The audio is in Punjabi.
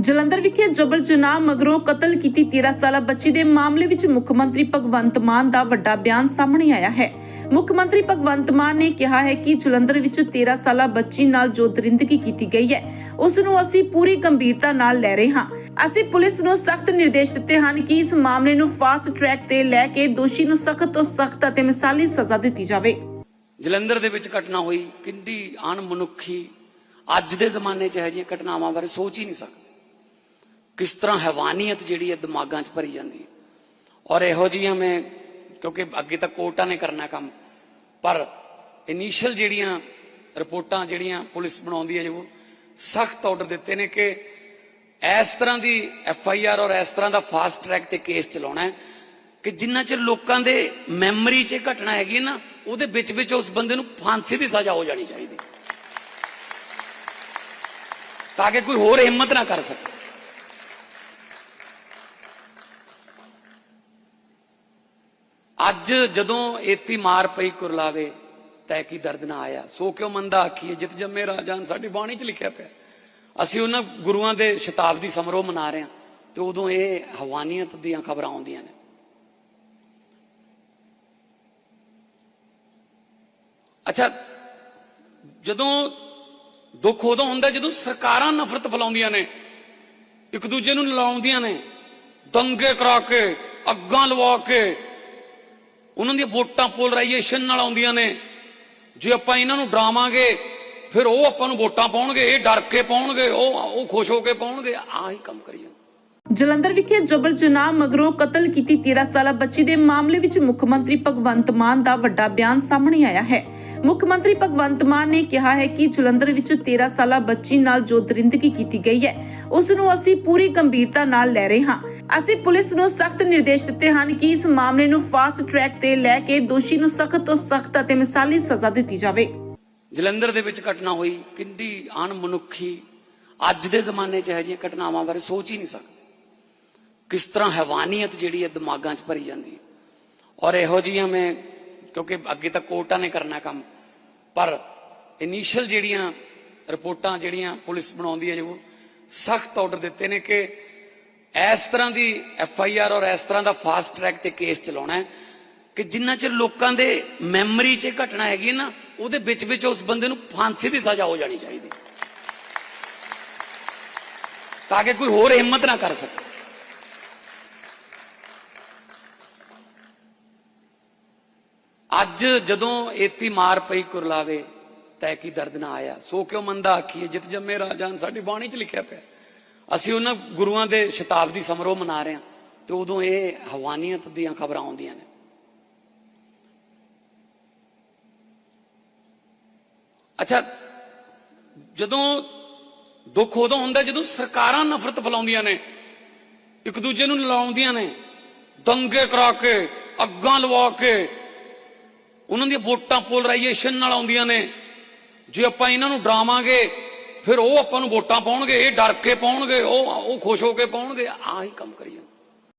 ਜਲੰਧਰ ਵਿਖੇ ਜਬਰ ਜਨਾਹ ਮਗਰੋਂ ਕਤਲ ਕੀਤੀ 13 ਸਾਲਾ ਬੱਚੀ ਦੇ ਮਾਮਲੇ ਵਿੱਚ ਮੁੱਖ ਮੰਤਰੀ ਭਗਵੰਤ ਮਾਨ ਦਾ ਵੱਡਾ ਬਿਆਨ ਸਾਹਮਣੇ ਆਇਆ ਹੈ। ਮੁੱਖ ਮੰਤਰੀ ਭਗਵੰਤ ਮਾਨ ਨੇ ਕਿਹਾ ਹੈ ਕਿ ਜਲੰਧਰ ਵਿੱਚ 13 ਸਾਲਾ ਬੱਚੀ ਨਾਲ ਜੋ ਦਰਿੰਦਗੀ ਕੀਤੀ ਗਈ ਹੈ ਉਸ ਨੂੰ ਅਸੀਂ ਪੂਰੀ ਗੰਭੀਰਤਾ ਨਾਲ ਲੈ ਰਹੇ ਹਾਂ। ਅਸੀਂ ਪੁਲਿਸ ਨੂੰ ਸਖਤ ਨਿਰਦੇਸ਼ ਦਿੱਤੇ ਹਨ ਕਿ ਇਸ ਮਾਮਲੇ ਨੂੰ ਫਾਸਟ ਟਰੈਕ ਤੇ ਲੈ ਕੇ ਦੋਸ਼ੀ ਨੂੰ ਸਖਤ ਤੋਂ ਸਖਤ ਅਤੇ ਮਿਸਾਲੀ ਸਜ਼ਾ ਦਿੱਤੀ ਜਾਵੇ। ਜਲੰਧਰ ਦੇ ਵਿੱਚ ਘਟਨਾ ਹੋਈ ਕਿੰਨੀ ਅਣਮਨੁੱਖੀ, ਅੱਜ ਦੇ ਜ਼ਮਾਨੇ 'ਚ ਇਹ ਜਿਹੀਆਂ ਘਟਨਾਵਾਂ ਬਾਰੇ ਸੋਚ ਹੀ ਨਹੀਂ ਸਕਦੇ। ਕਿਸ ਤਰ੍ਹਾਂ ਹੈਵਾਨੀਅਤ ਜਿਹੜੀ ਹੈ ਦਿਮਾਗਾਂ 'ਚ ਭਰੀ ਜਾਂਦੀ ਹੈ। ਔਰ ਇਹੋ ਜਿਹੀਆਂ ਮੈਂ, ਕਿਉਂਕਿ ਅੱਗੇ ਤਾਂ ਕੋਰਟਾਂ ਨੇ ਕਰਨਾ ਕੰਮ, ਪਰ ਇਨੀਸ਼ੀਅਲ ਜਿਹੜੀਆਂ ਰਿਪੋਰਟਾਂ ਜਿਹੜੀਆਂ ਪੁਲਿਸ ਬਣਾਉਂਦੀ ਹੈ, ਜੋ ਸਖਤ ਆਰਡਰ ਦਿੱਤੇ ਨੇ ਕਿ ਇਸ ਤਰ੍ਹਾਂ ਦੀ ਐਫ ਆਈ ਆਰ ਔਰ ਇਸ ਤਰ੍ਹਾਂ ਦਾ ਫਾਸਟ ਟਰੈਕ ਤੇ ਕੇਸ ਚਲਾਉਣਾ ਹੈ ਕਿ ਜਿੰਨਾ ਚਿਰ ਲੋਕਾਂ ਦੇ ਮੈਮਰੀ 'ਚ ਇਹ ਘਟਨਾ ਹੈਗੀ ਹੈ ਨਾ, ਉਹਦੇ ਵਿੱਚ ਵਿੱਚ ਉਸ ਬੰਦੇ ਨੂੰ ਫਾਂਸੀ ਦੀ ਸਜ਼ਾ ਹੋ ਜਾਣੀ ਚਾਹੀਦੀ। ਤਾਂ ਕਿ ਕੋਈ ਹੋਰ ਹਿੰਮਤ ਨਾ ਕਰ ਸਕੇ। ਅੱਜ ਜਦੋਂ ਏਤੀ ਮਾਰ ਪਈ ਕੁਰਲਾਵੇ, ਤੈ ਕੀ ਦਰਦ ਨਾ ਆਇਆ? ਸੋ ਕਿਉ ਮੰਦਾ ਆਖੀਏ? ਜਿਤ ਜੰਮੇ ਰਾਜਾਨ ਸਾਡੀ ਬਾਣੀ 'ਚ ਲਿਖਿਆ ਪਿਆ। ਅਸੀਂ ਉਹਨਾਂ ਗੁਰੂਆਂ ਦੇ ਸ਼ਤਾਬਦੀ ਸਮਾਰੋਹ ਮਨਾ ਰਹੇ ਹਾਂ ਤੇ ਉਦੋਂ ਇਹ ਹਵਾਨੀਅਤ ਦੀਆਂ ਖਬਰਾਂ ਆਉਂਦੀਆਂ ਨੇ। ਅੱਛਾ, ਜਦੋਂ ਦੁੱਖ ਉਦੋਂ ਹੁੰਦਾ ਜਦੋਂ ਸਰਕਾਰਾਂ ਨਫ਼ਰਤ ਫੈਲਾਉਂਦੀਆਂ ਨੇ, ਇੱਕ ਦੂਜੇ ਨੂੰ ਲਾਉਂਦੀਆਂ ਨੇ, ਦੰਗੇ ਕਰਾ ਕੇ, ਅੱਗਾਂ ਲਵਾ ਕੇ ਉਹਨਾਂ ਦੀਆਂ ਵੋਟਾਂ ਪੋਲਰਾਈਜੇਸ਼ਨ ਨਾਲ ਆਉਂਦੀਆਂ ਨੇ। ਜੇ ਆਪਾਂ ਇਹਨਾਂ ਨੂੰ ਡਰਾਵਾਂਗੇ, ਫਿਰ ਉਹ ਆਪਾਂ ਨੂੰ ਵੋਟਾਂ ਪਾਉਣਗੇ, ਇਹ ਡਰ ਕੇ ਪਾਉਣਗੇ, ਉਹ ਉਹ ਖੁਸ਼ ਹੋ ਕੇ ਪਾਉਣਗੇ, ਆਹੀ ਕੰਮ ਕਰੀ ਜਾਂਦੇ। ਜਲੰਧਰ ਵਿਖੇ ਜਬਰ ਜਨਾਹ ਮਗਰੋਂ ਕਤਲ ਕੀਤੀ 13 ਸਾਲਾ ਬੱਚੀ ਦੇ ਮਾਮਲੇ ਵਿੱਚ ਮੁੱਖ ਮੰਤਰੀ ਭਗਵੰਤ ਮਾਨ ਦਾ ਵੱਡਾ ਬਿਆਨ ਸਾਹਮਣੇ ਆਇਆ ਹੈ। ਮੁੱਖ ਮੰਤਰੀ ਭਗਵੰਤ ਮਾਨ ਨੇ ਕਿਹਾ ਹੈ ਕਿ ਜਲੰਧਰ ਵਿੱਚ 13 ਸਾਲਾ ਬੱਚੀ ਨਾਲ ਜੋ ਦਰਿੰਦਗੀ ਕੀਤੀ ਗਈ ਹੈ, ਉਸ ਨੂੰ ਅਸੀਂ ਪੂਰੀ ਗੰਭੀਰਤਾ ਨਾਲ ਲੈ ਰਹੇ ਹਾਂ। ਅਸੀਂ ਪੁਲਿਸ ਨੂੰ ਸਖਤ ਨਿਰਦੇਸ਼ ਦਿੱਤੇ ਹਨ ਕਿ ਇਸ ਮਾਮਲੇ ਨੂੰ ਫਾਸਟ ਟਰੈਕ ਤੇ ਲੈ ਕੇ ਦੋਸ਼ੀ ਨੂੰ ਸਖਤ ਤੋਂ ਸਖਤ ਅਤੇ ਮਿਸਾਲੀ ਸਜ਼ਾ ਦਿੱਤੀ ਜਾਵੇ। ਜਲੰਧਰ ਦੇ ਵਿੱਚ ਘਟਨਾ ਹੋਈ, ਕਿੰਨੀ ਅਣਮਨੁੱਖੀ ਅੱਜ ਦੇ ਜ਼ਮਾਨੇ 'ਚ ਇਹ ਜਿਹੀਆਂ ਘਟਨਾਵਾਂ ਬਾਰੇ ਸੋਚ ਹੀ ਨਹੀਂ ਸਕਦੇ। ਕਿਸ ਤਰ੍ਹਾਂ ਹੈਵਾਨੀਅਤ ਜਿਹੜੀ ਹੈ ਦਿਮਾਗਾਂ 'ਚ ਭਰੀ ਜਾਂਦੀ ਹੈ। ਔਰ ਇਹੋ ਜਿਹੀਆਂ ਮੈਂ, ਕਿਉਂਕਿ ਅੱਗੇ ਤਾਂ ਕੋਰਟਾਂ ਨੇ ਕਰਨਾ ਕੰਮ, ਪਰ ਇਨੀਸ਼ੀਅਲ ਜਿਹੜੀਆਂ ਰਿਪੋਰਟਾਂ ਜਿਹੜੀਆਂ ਪੁਲਿਸ ਬਣਾਉਂਦੀ ਹੈ, ਜੋ ਸਖਤ ਆਰਡਰ ਦਿੱਤੇ ਨੇ ਕਿ ਇਸ ਤਰ੍ਹਾਂ ਦੀ ਐਫ ਆਈ ਆਰ ਔਰ ਇਸ ਤਰ੍ਹਾਂ ਦਾ ਫਾਸਟ ਟਰੈਕ ਤੇ ਕੇਸ ਚਲਾਉਣਾ ਹੈ ਕਿ ਜਿੰਨਾ ਚਿਰ ਲੋਕਾਂ ਦੇ ਮੈਮਰੀ 'ਚ ਘਟਨਾ ਹੈਗੀ ਹੈ ਨਾ, ਉਹਦੇ ਵਿੱਚ ਵਿੱਚ ਉਸ ਬੰਦੇ ਨੂੰ ਫਾਂਸੀ ਦੀ ਸਜ਼ਾ ਹੋ ਜਾਣੀ ਚਾਹੀਦੀ। ਤਾਂ ਕਿ ਕੋਈ ਹੋਰ ਹਿੰਮਤ ਨਾ ਕਰ ਸਕੇ। ਅੱਜ ਜਦੋਂ ਏਤੀ ਮਾਰ ਪਈ ਕੁਰਲਾਵੇ, ਤੈ ਕੀ ਦਰਦ ਨਾ ਆਇਆ? ਸੋ ਕਿਉ ਮੰਦਾ ਆਖੀਏ? ਜਿਤ ਜੰਮੇ ਰਾਜਾਨ ਸਾਡੀ ਬਾਣੀ 'ਚ ਲਿਖਿਆ ਪਿਆ। ਅਸੀਂ ਉਹਨਾਂ ਗੁਰੂਆਂ ਦੇ ਸ਼ਤਾਬਦੀ ਸਮਾਰੋਹ ਮਨਾ ਰਹੇ ਹਾਂ ਤੇ ਉਦੋਂ ਇਹ ਹਵਾਨੀਅਤ ਦੀਆਂ ਖਬਰਾਂ ਆਉਂਦੀਆਂ ਨੇ। ਅੱਛਾ, ਜਦੋਂ ਦੁੱਖ ਉਦੋਂ ਹੁੰਦਾ ਜਦੋਂ ਸਰਕਾਰਾਂ ਨਫ਼ਰਤ ਫੈਲਾਉਂਦੀਆਂ ਨੇ, ਇੱਕ ਦੂਜੇ ਨੂੰ ਲਾਉਂਦੀਆਂ ਨੇ, ਦੰਗੇ ਕਰਾ ਕੇ, ਅੱਗਾਂ ਲਵਾ ਕੇ ਉਹਨਾਂ ਦੀਆਂ ਵੋਟਾਂ ਪੋਲਰਾਈਜੇਸ਼ਨ ਨਾਲ ਆਉਂਦੀਆਂ ਨੇ। ਜੇ ਆਪਾਂ ਇਹਨਾਂ ਨੂੰ ਡਰਾਵਾਂਗੇ, ਫਿਰ ਉਹ ਆਪਾਂ ਨੂੰ ਵੋਟਾਂ ਪਾਉਣਗੇ, ਇਹ ਡਰ ਕੇ ਪਾਉਣਗੇ, ਉਹ ਉਹ ਖੁਸ਼ ਹੋ ਕੇ ਪਾਉਣਗੇ, ਆਹੀ ਕੰਮ ਕਰੀ ਜਾਂਦੇ।